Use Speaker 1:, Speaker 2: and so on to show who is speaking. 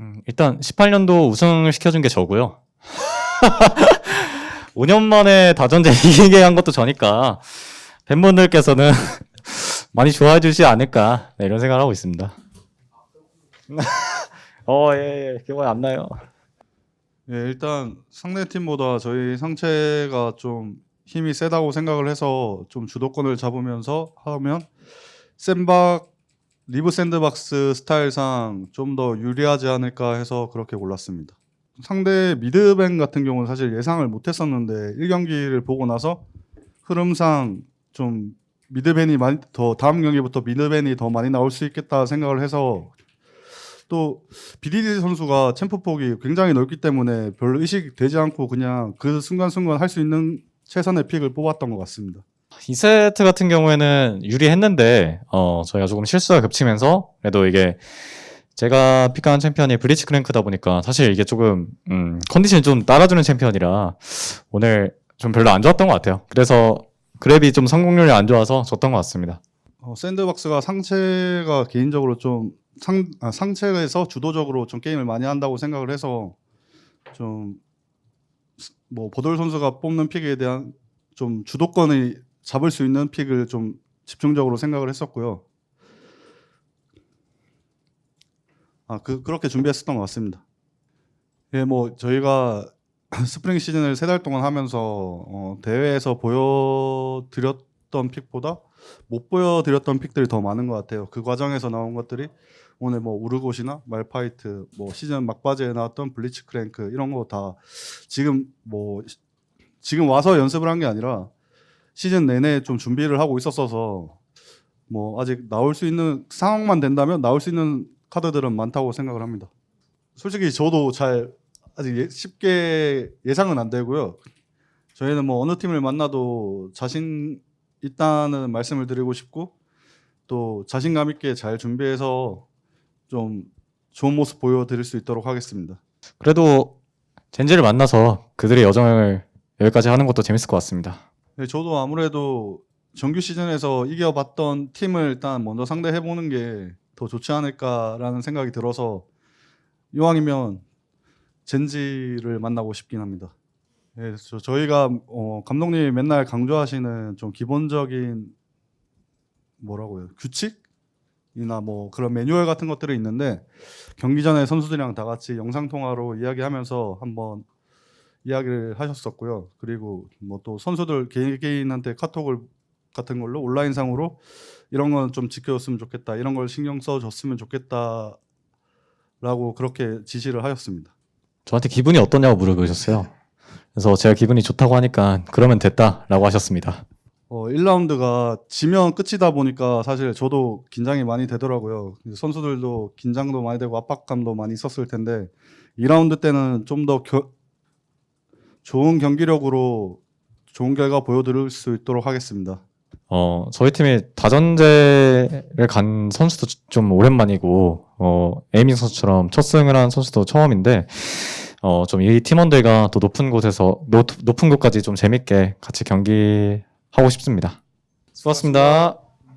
Speaker 1: 음, 일단 18년도 우승을 시켜준 게 저고요. 5년 만에 다전제 이기게 한 것도 저니까 팬분들께서는 많이 좋아해 주지 않을까 네, 이런 생각을 하고 있습니다. 어, 예, 예, 기억이 안 나요.
Speaker 2: 예, 일단 상대 팀보다 저희 상체가 좀 힘이 세다고 생각을 해서 좀 주도권을 잡으면서 하면 샌박 리브 샌드박스 스타일상 좀 더 유리하지 않을까 해서 그렇게 골랐습니다. 상대 미드뱅 같은 경우는 사실 예상을 못했었는데 1경기를 보고 나서 흐름상 좀 미드벤이 많이 더 다음 경기부터 미드벤이 더 많이 나올 수 있겠다 생각을 해서 또 BDD 선수가 챔프 폭이 굉장히 넓기 때문에 별 의식 되지 않고 그냥 그 순간순간 할 수 있는 최선의 픽을 뽑았던 것 같습니다.
Speaker 1: 2세트 같은 경우에는 유리했는데 어, 저희가 조금 실수가 겹치면서 그래도 이게 제가 픽한 챔피언이 브리치 크랭크다 보니까 사실 이게 조금 음, 컨디션이 좀 따라주는 챔피언이라 오늘 좀 별로 안 좋았던 것 같아요. 그래서 그랩이 좀 성공률이 안 좋아서 졌던 것 같습니다.
Speaker 2: 어, 샌드박스가 상체가 개인적으로 좀 상, 아, 상체에서 주도적으로 좀 게임을 많이 한다고 생각을 해서 좀 뭐 보돌 선수가 뽑는 픽에 대한 좀 주도권을 잡을 수 있는 픽을 좀 집중적으로 생각을 했었고요. 아, 그 그렇게 준비했었던 것 같습니다. 예, 뭐 저희가 스프링 시즌을 세 달 동안 하면서 어, 대회에서 보여드렸던 픽보다 못 보여드렸던 픽들이 더 많은 것 같아요. 그 과정에서 나온 것들이 오늘 뭐 우르고시나 말파이트, 뭐 시즌 막바지에 나왔던 블리츠 크랭크 이런 거 다 지금 뭐 시- 지금 와서 연습을 한 게 아니라 시즌 내내 좀 준비를 하고 있었어서 뭐 아직 나올 수 있는 상황만 된다면 나올 수 있는 카드들은 많다고 생각을 합니다. 솔직히 저도 잘 아직 예- 쉽게 예상은 안 되고요. 저희는 뭐 어느 팀을 만나도 자신 있다는 말씀을 드리고 싶고 또 자신감 있게 잘 준비해서 좀 좋은 모습 보여드릴 수 있도록 하겠습니다.
Speaker 1: 그래도 젠지를 만나서 그들의 여정을 여기까지 하는 것도 재밌을 것 같습니다.
Speaker 2: 네, 저도 아무래도 정규 시즌에서 이겨봤던 팀을 일단 먼저 상대해보는 게 더 좋지 않을까라는 생각이 들어서 이왕이면 젠지를 만나고 싶긴 합니다. 네, 저, 저희가 어, 감독님이 맨날 강조하시는 좀 기본적인 뭐라고요 규칙이나 뭐 그런 매뉴얼 같은 것들이 있는데 경기 전에 선수들이랑 다 같이 영상 통화로 이야기하면서 한번 이야기를 하셨었고요. 그리고 뭐 또 선수들 개인 개인한테 카톡을 같은 걸로 온라인상으로 이런 건 좀 지켜줬으면 좋겠다. 이런 걸 신경 써줬으면 좋겠다라고 그렇게 지시를 하셨습니다.
Speaker 1: 저한테 기분이 어떠냐고 물어보셨어요. 그래서 제가 기분이 좋다고 하니까 그러면 됐다라고 하셨습니다.
Speaker 2: 어, 1라운드가 지면 끝이다 보니까 사실 저도 긴장이 많이 되더라고요. 선수들도 긴장도 많이 되고 압박감도 많이 있었을 텐데 2라운드 때는 좀 더 좋은 경기력으로 좋은 결과 보여드릴 수 있도록 하겠습니다.
Speaker 1: 어, 저희 팀이 다전제를 간 선수도 좀 오랜만이고, 어, 에이밍 선수처럼 첫 승을 한 선수도 처음인데, 어, 좀 이 팀원들과 더 높은 곳에서, 높, 높은 곳까지 좀 재밌게 같이 경기하고 싶습니다. 수고하셨습니다.